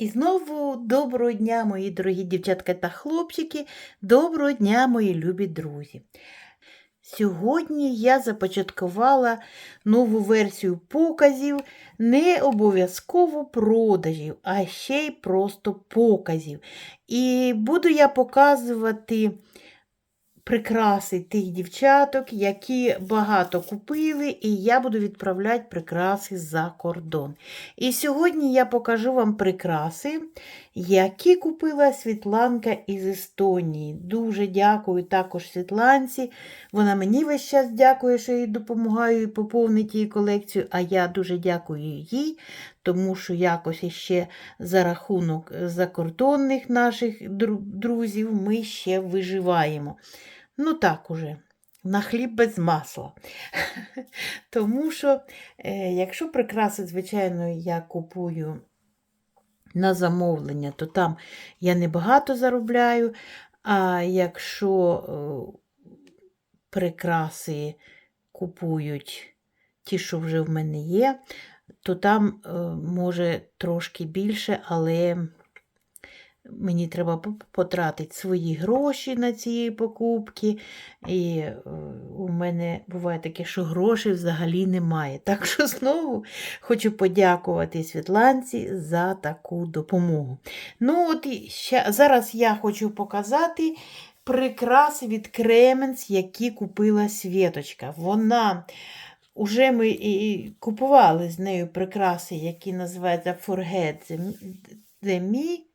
І знову доброго дня, мої дорогі дівчатка та хлопчики, доброго дня, мої любі друзі. Сьогодні я започаткувала нову версію показів, не обов'язково продажів, а ще й просто показів. І буду я показувати прикраси тих дівчаток, які багато купили, і я буду відправляти прикраси за кордон. І сьогодні я покажу вам прикраси, які купила Світланка із Естонії. Дуже дякую також Світланці. Вона мені весь час дякує, що їй допомагаю поповнити її колекцію, а я дуже дякую їй, тому що якось іще за рахунок закордонних наших друзів ми ще виживаємо. Ну так уже. На хліб без масла. Тому що, е, якщо прикраси, звичайно, я купую на замовлення, то там я небагато заробляю. А якщо е, прикраси купують ті, що вже в мене є, то там е, може трошки більше, але Мені треба потратити свої гроші на ці покупки. І е, у мене буває таке, що грошей взагалі немає. Так що знову хочу подякувати Світланці за таку допомогу. Ну, от ще, Зараз я хочу показати прикраси від Кременс, які купила Світочка. Вона. Уже ми і купували з нею прикраси, які називаються Forget the Me.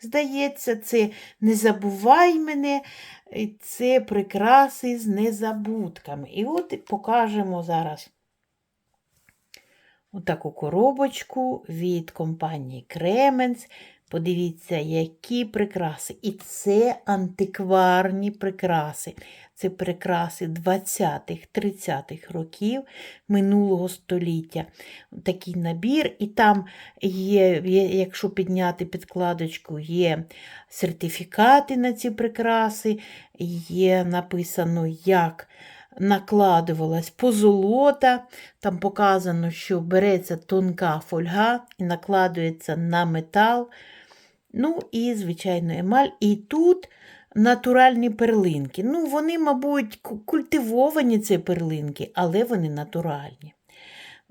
Здається, це не забувай мене, це прикраси з незабудками. І от покажемо зараз отаку коробочку від компанії Кременс. Подивіться, які прикраси. І це антикварні прикраси. Це прикраси 20-х, 30-х років минулого століття. Такий набір, і там є, якщо підняти підкладочку, є сертифікати на ці прикраси, є написано, як накладувалась позолота. Там показано, що береться тонка фольга і накладується на метал. Ну і, звичайно, емаль. І тут натуральні перлинки. Ну, вони, мабуть, культивовані ці перлинки, але вони натуральні.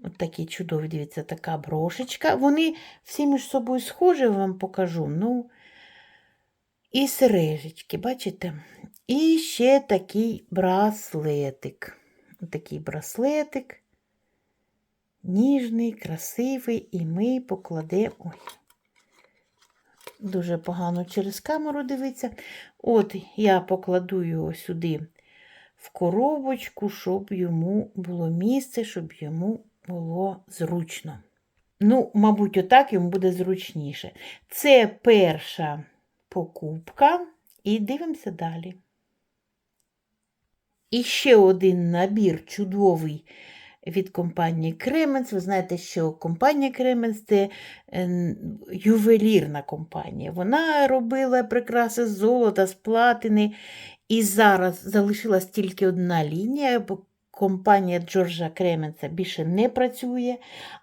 От такі чудові, дивіться, така брошечка. Вони всі між собою схожі, вам покажу. Ну, І сережечки, бачите? І ще такий браслетик. Такий браслетик, ніжний, красивий, і ми покладемо. Ой, дуже погано через камеру дивиться. От я покладу його сюди в коробочку, щоб йому було місце, щоб йому було зручно. Ну, мабуть, отак йому буде зручніше. Це перша покупка, і дивимося далі. І ще один набір чудовий від компанії Кременс. Ви знаєте, що компанія Кременс це е, ювелірна компанія. Вона робила прикраси з золота, з платини. І зараз залишилась тільки одна лінія. бо Компанія Джорджа Кременса більше не працює,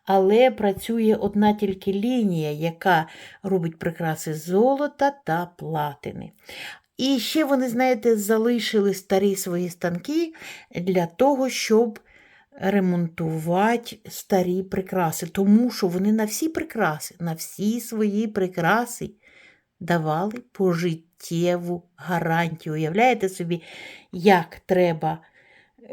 але працює одна тільки лінія, яка робить прикраси золота та платини. І ще вони, знаєте, залишили старі свої станки для того, щоб ремонтувати старі прикраси. Тому що вони на всі прикраси, на всі свої прикраси давали пожиттєву гарантію. Уявляєте собі, як треба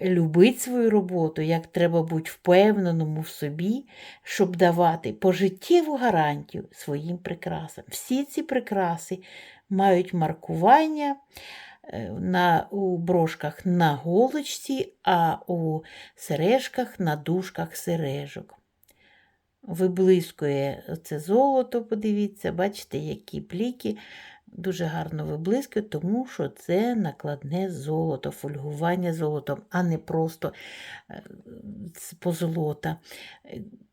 любити свою роботу, як треба бути впевненому в собі, щоб давати пожиттєву гарантію своїм прикрасам. Всі ці прикраси мають маркування на, у брошках на голочці, а у сережках на дужках сережок. Виблискує це золото, подивіться, бачите, які пліки дуже гарно виблискує, тому що це накладне золото, фольгування золотом, а не просто е, позолота.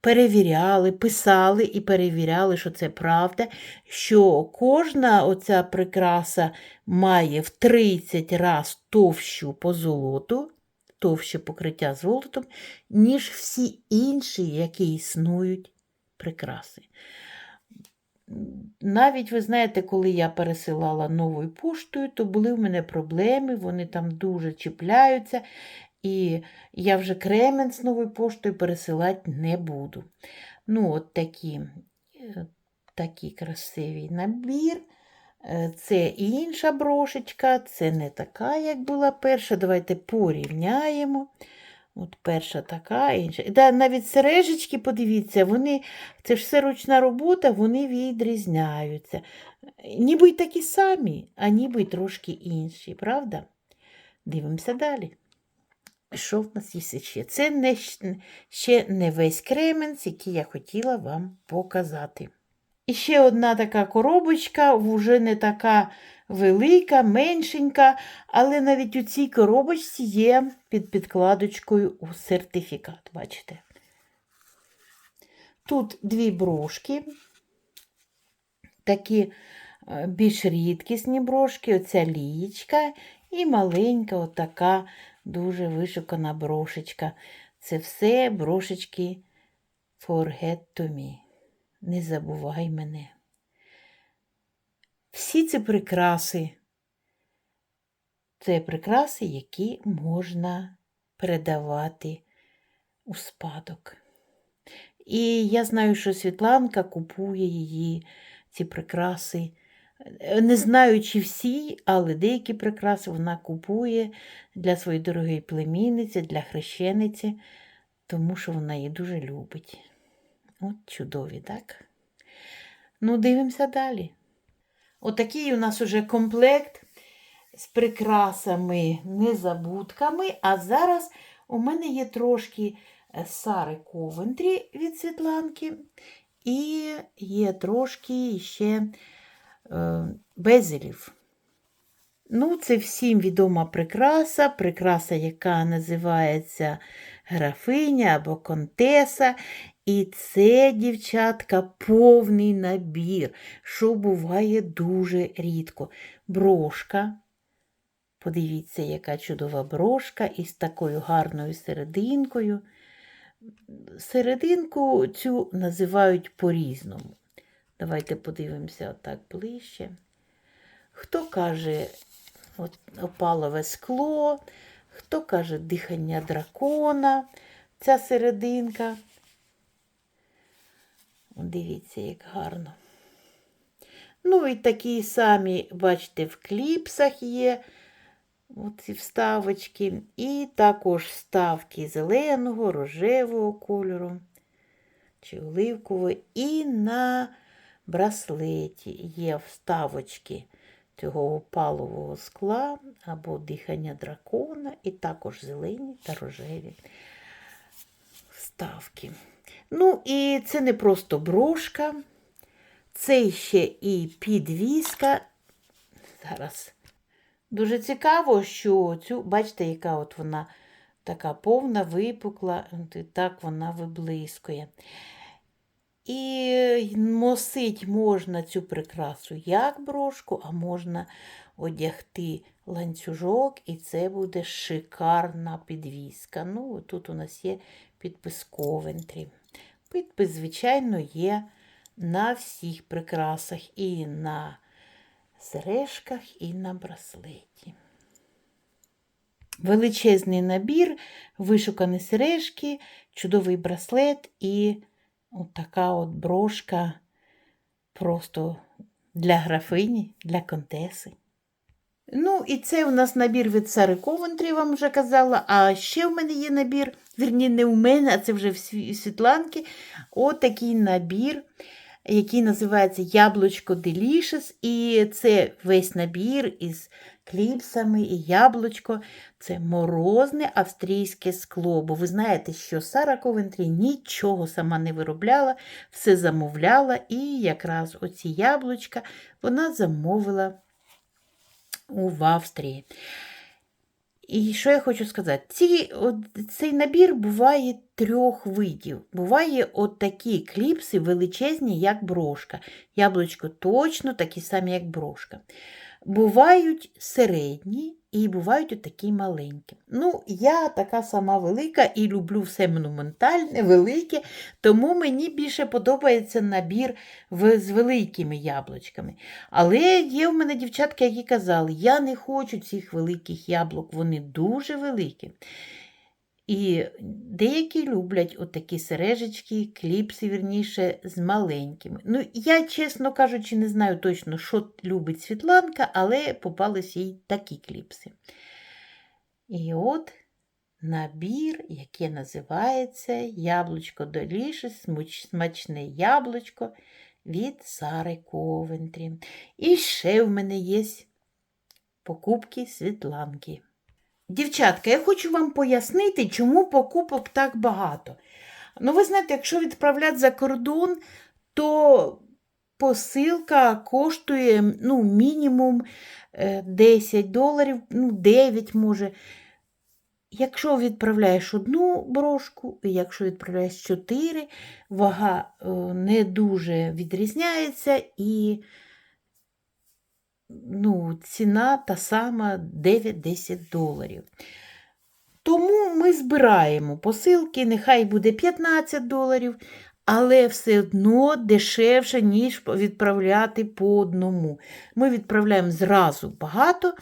Перевіряли, писали і перевіряли, що це правда, що кожна оця прикраса має в 30 раз товщу позолоту, товще покриття золотом, ніж всі інші, які існують прикраси. Навіть ви знаєте, коли я пересилала новою поштою, то були в мене проблеми, вони там дуже чіпляються. І я вже кремен з новою поштою пересилати не буду. Ну, от такі, е, такий красивий набір. Е, Це інша брошечка, це не така, як була перша. Давайте порівняємо. От перша така, інша. Да, навіть сережечки, подивіться, вони, це ж все ручна робота, вони відрізняються. Ніби й такі самі, а ніби й трошки інші, правда? Дивимося далі. Що в нас є ще? Це не, ще не весь кременць, який я хотіла вам показати. І ще одна така коробочка, вже не така велика, меншенька, але навіть у цій коробочці є під підкладочкою у сертифікат. Бачите? Тут дві брошки, такі е, більш рідкісні брошки, оця лієчка і маленька отака дуже вишукана брошечка. Це все брошечки Forget to me. Не забувай мене. Всі ці прикраси це прикраси, які можна передавати у спадок. І я знаю, що Світланка купує її, ці прикраси. Не знаю, чи всі, але деякі прикраси вона купує для своєї дорогої племінниці, для хрещениці, тому що вона її дуже любить. От чудові, так? Ну, дивимося далі. Отакий у нас уже комплект з прикрасами, незабудками. А зараз у мене є трошки е, Сари Ковентрі від Світланки, і є трошки ще е, безелів. Ну, це всім відома прикраса, прикраса, яка називається графиня або контеса. І це, дівчатка, повний набір, що буває дуже рідко. Брошка. Подивіться, яка чудова брошка із такою гарною серединкою. Серединку цю називають по-різному. Давайте подивимося отак ближче. Хто каже от, опалове скло, хто каже дихання дракона, ця серединка. Дивіться, як гарно. Ну, і такі самі, бачите, в кліпсах є оці вставочки. І також вставки зеленого, рожевого кольору чи оливкового. І на браслеті є вставочки цього опалового скла або дихання дракона, і також зелені та рожеві вставки. Ну, і це не просто брошка, це ще і підвіска. Зараз дуже цікаво, що цю, бачите, яка от вона така повна, випукла, так вона виблискує. І носить можна цю прикрасу як брошку, а можна одягти ланцюжок, і це буде шикарна підвіска. Ну, тут у нас є підпис Ковентрі. Підпис, звичайно, є на всіх прикрасах, і на сережках, і на браслеті. Величезний набір, вишукані сережки, чудовий браслет і от така от брошка просто для графині, для контеси. Ну, і це у нас набір від Сари Ковентрі, вам вже казала. А ще в мене є набір, вірні, не у мене, а це вже в Сві- Світланки. Отакий набір, який називається Яблучко Delicious. І це весь набір із кліпсами і яблучко. Це морозне австрійське скло. Бо ви знаєте, що Сара Ковентрі нічого сама не виробляла, все замовляла. І якраз оці яблучка вона замовила у Австрії. І що я хочу сказати? Ці, от, цей набір буває трьох видів. Буває от такі кліпси величезні, як брошка. Яблучко точно такі самі, як брошка. Бувають середні і бувають отакі маленькі. Ну, я така сама велика і люблю все монументальне, велике, тому мені більше подобається набір в, з великими яблучками. Але є в мене дівчатки, які казали, я не хочу цих великих яблук, вони дуже великі. І деякі люблять отакі сережечки, кліпси, вірніше, з маленькими. Ну, я, чесно кажучи, не знаю точно, що любить Світланка, але попались їй такі кліпси. І от набір, який називається Яблучко Доліше, смачне яблучко від Сари Ковентрі. І ще в мене є покупки Світланки. Дівчатка, я хочу вам пояснити, чому покупок так багато. Ну, ви знаєте, якщо відправляти за кордон, то посилка коштує ну, мінімум 10 доларів, ну, 9 може. Якщо відправляєш одну брошку, і якщо відправляєш 4, вага не дуже відрізняється і ну, ціна та сама 9-10 доларів. Тому ми збираємо посилки, нехай буде 15 доларів, але все одно дешевше, ніж відправляти по одному. Ми відправляємо зразу багато,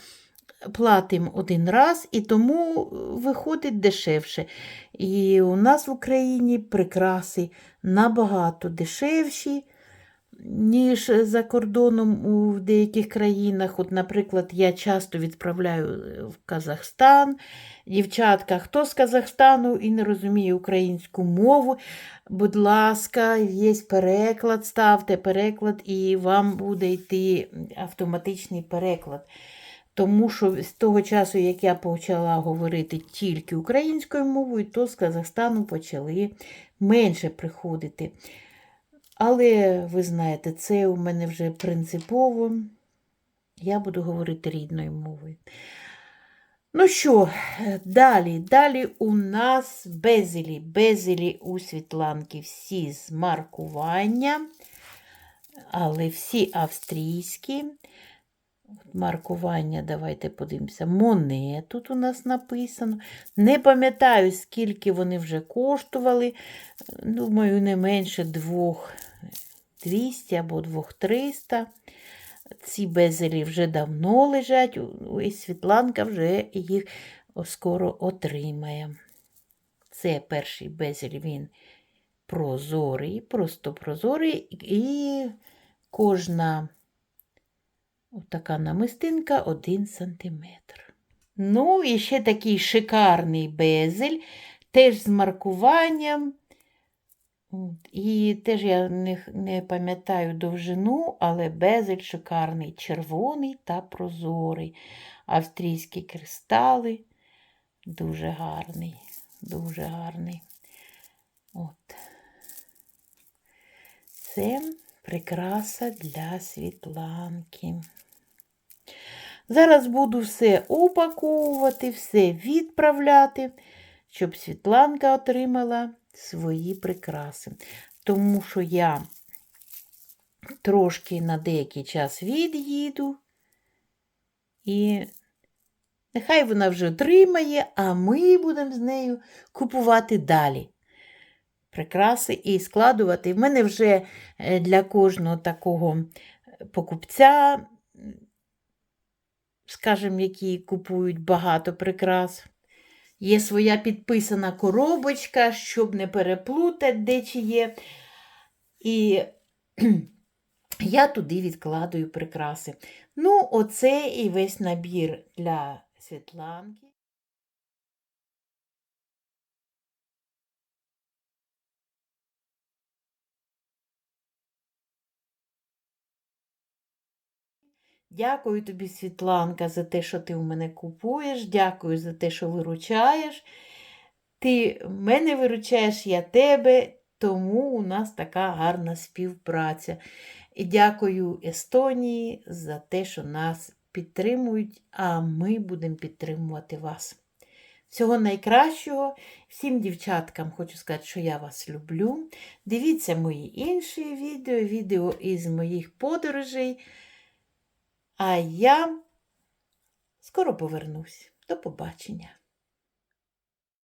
платимо один раз, і тому виходить дешевше. І у нас в Україні прикраси набагато дешевші ніж за кордоном у деяких країнах. От, Наприклад, я часто відправляю е, в Казахстан. Дівчатка, хто з Казахстану і не розуміє українську мову, будь ласка, є переклад, ставте переклад, і вам буде йти автоматичний переклад. Тому що з того часу, як я почала говорити тільки українською мовою, то з Казахстану почали менше приходити. Але, ви знаєте, це у мене вже принципово. Я буду говорити рідною мовою. Ну що, далі, далі у нас безелі. Безелі у Світланки всі з маркування, але всі австрійські. Маркування, давайте подивимося. Монет тут у нас написано. Не пам'ятаю, скільки вони вже коштували. Думаю, не менше 2200 або 2300. Ці безелі вже давно лежать, і Світланка вже їх скоро отримає. Це перший безель, він прозорий, просто прозорий, і кожна Отака намистинка 1 см. Ну, і ще такий шикарний безель, теж з маркуванням. І теж я не, не пам'ятаю довжину, але безель шикарний, червоний та прозорий. Австрійські кристали. Дуже гарний, дуже гарний. От. Це прикраса для світланки. Зараз буду все упаковувати, все відправляти, щоб Світланка отримала свої прикраси. Тому що я трошки на деякий час від'їду, і нехай вона вже отримає, а ми будемо з нею купувати далі. Прикраси і складувати. В мене вже е, для кожного такого покупця скажімо, які купують багато прикрас. Є своя підписана коробочка, щоб не переплутати, де чи є. І я туди відкладую прикраси. Ну, оце і весь набір для Світланки. Дякую тобі, Світланка, за те, що ти у мене купуєш. Дякую за те, що виручаєш. Ти мене виручаєш, я тебе, тому у нас така гарна співпраця. І дякую Естонії за те, що нас підтримують, а ми будемо підтримувати вас. Всього найкращого. Всім дівчаткам хочу сказати, що я вас люблю. Дивіться мої інші відео, відео із моїх подорожей. А я скоро повернусь. До побачення.